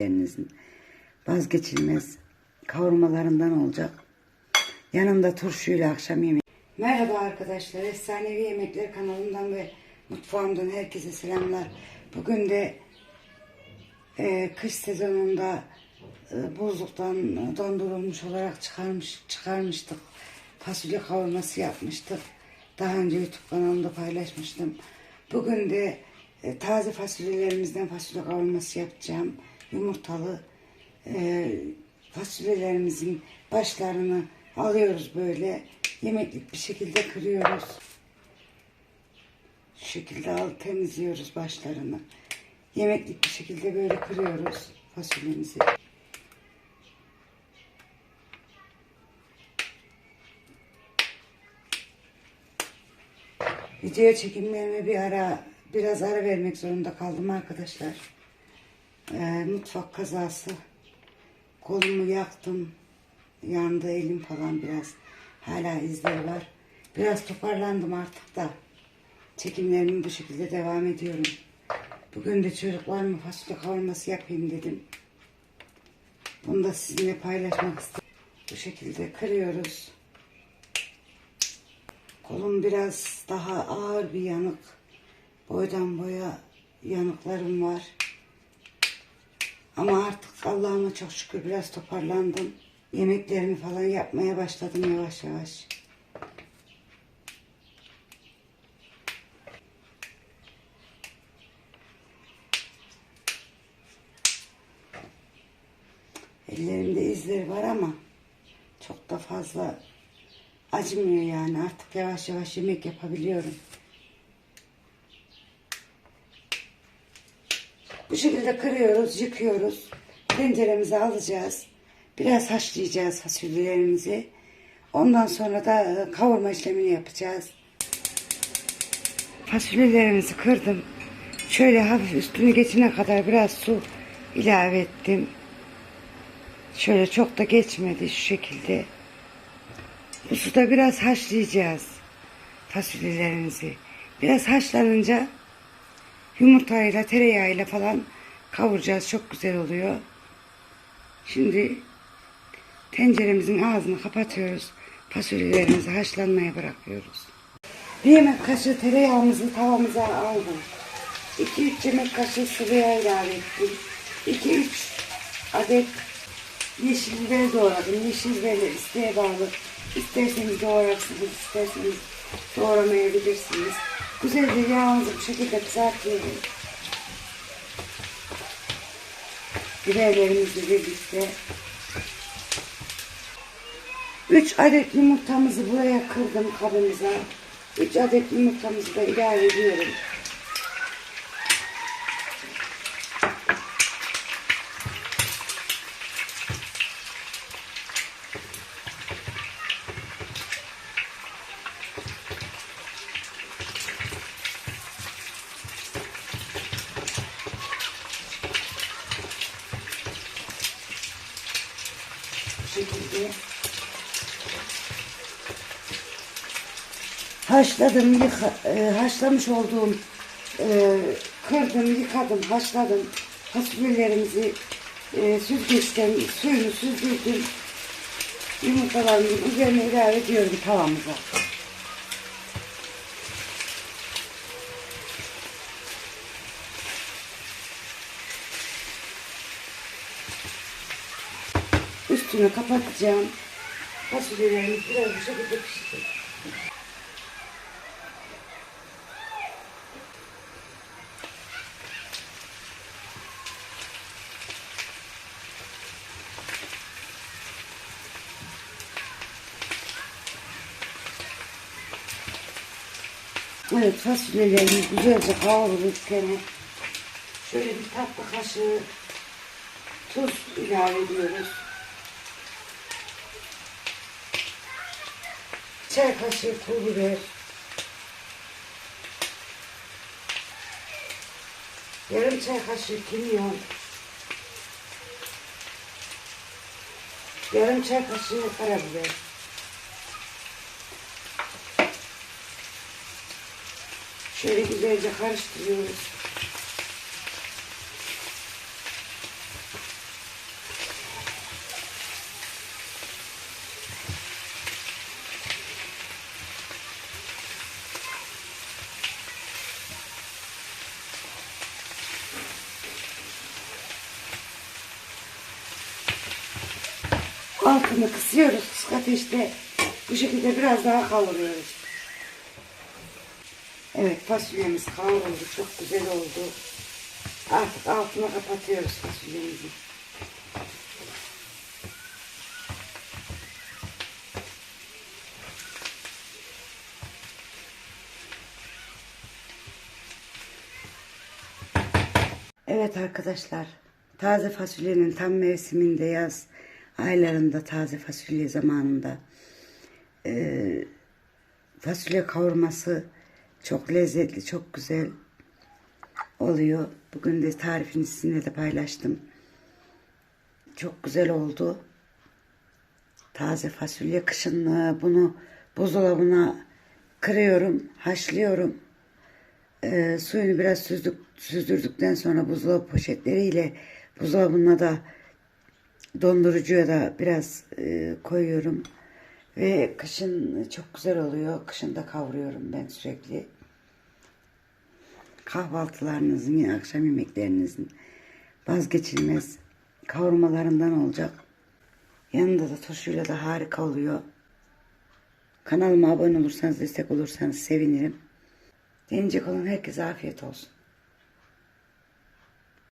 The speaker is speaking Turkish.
Yerinizin vazgeçilmez kavurmalarından olacak. Yanında turşuyla akşam yemeği. Merhaba arkadaşlar. Efsanevi Yemekler kanalından ve mutfağımdan herkese selamlar. Bugün de e, kış sezonunda e, buzluktan e, dondurulmuş olarak çıkarmış çıkarmıştık. Fasulye kavurması yapmıştık. Daha önce YouTube kanalımda paylaşmıştım. Bugün de e, taze fasulyelerimizden fasulye kavurması yapacağım. Yumurtalı e, fasulyelerimizin başlarını alıyoruz böyle. Yemeklik bir şekilde kırıyoruz. Şu şekilde al, temizliyoruz başlarını. Yemeklik bir şekilde böyle kırıyoruz fasulyemizi. Video çekimlerime bir ara biraz ara vermek zorunda kaldım arkadaşlar. Ee, mutfak kazası. Kolumu yaktım. Yandı elim falan biraz. Hala izleri var. Biraz toparlandım artık da. Çekimlerimi bu şekilde devam ediyorum. Bugün de çocuklarıma fasulye kavurması yapayım dedim. Bunu da sizinle paylaşmak istedim. Bu şekilde kırıyoruz. Kolum biraz daha ağır bir yanık. Boydan boya yanıklarım var. Ama artık Allah'ıma çok şükür biraz toparlandım. Yemeklerimi falan yapmaya başladım yavaş yavaş. Ellerimde izleri var ama çok da fazla acımıyor yani. Artık yavaş yavaş yemek yapabiliyorum. Bu şekilde kırıyoruz, yıkıyoruz. Tenceremize alacağız. Biraz haşlayacağız fasulyelerimizi. Ondan sonra da e, kavurma işlemini yapacağız. Fasulyelerimizi kırdım. Şöyle hafif üstünü geçene kadar biraz su ilave ettim. Şöyle çok da geçmedi şu şekilde. Bu suda biraz haşlayacağız fasulyelerimizi. Biraz haşlanınca yumurtayla tereyağıyla falan kavuracağız. Çok güzel oluyor. Şimdi tenceremizin ağzını kapatıyoruz. Fasulyelerimizi haşlanmaya bırakıyoruz. Bir yemek kaşığı tereyağımızı tavamıza aldım. 2-3 yemek kaşığı sıvı yağ ilave ettim. 2-3 adet yeşil biber doğradım. Yeşil biberler isteğe bağlı. İsterseniz doğrarsınız, isterseniz doğramayabilirsiniz. Güzelce yağınızı bu şekilde kızartıyorum. Biberlerimizle birlikte. 3 adet yumurtamızı buraya kırdım kabımıza. 3 adet yumurtamızı da ilave ediyorum. Bu şekilde. Haşladım, yıka, e, haşlamış olduğum, e, kırdım, yıkadım, haşladım. Fasulyelerimizi e, süzgeçten suyunu süzdürdüm. Yumurtalarımın üzerine ilave ediyorum tavamıza. Üstünü kapatacağım. Fasulyelerimiz biraz bu şekilde pişecek. Evet fasulyelerimiz güzelce kavrulurken şöyle bir tatlı kaşığı tuz ilave ediyoruz. Çay kaşığı pul biber. Yarım çay kaşığı kimyon. Yarım çay kaşığı karabiber. Şöyle güzelce karıştırıyoruz. Altını kısıyoruz. Kısık ateşte bu şekilde biraz daha kavuruyoruz. Evet fasulyemiz kavruldu. Çok güzel oldu. Artık altını kapatıyoruz fasulyemizi. Evet arkadaşlar, taze fasulyenin tam mevsiminde yaz aylarında taze fasulye zamanında eee, fasulye kavurması çok lezzetli, çok güzel oluyor. Bugün de tarifini sizinle de paylaştım. Çok güzel oldu. Taze fasulye kışın e, bunu buzdolabına kırıyorum, haşlıyorum. Ee, suyunu biraz süzdük, süzdürdükten sonra buzdolabı poşetleriyle buzdolabına da dondurucuya da biraz e, koyuyorum. Ve kışın çok güzel oluyor. Kışın da kavuruyorum ben sürekli. Kahvaltılarınızın, akşam yemeklerinizin vazgeçilmez kavurmalarından olacak. Yanında da turşuyla da harika oluyor. Kanalıma abone olursanız, destek olursanız sevinirim. Deneyecek olan herkese afiyet olsun.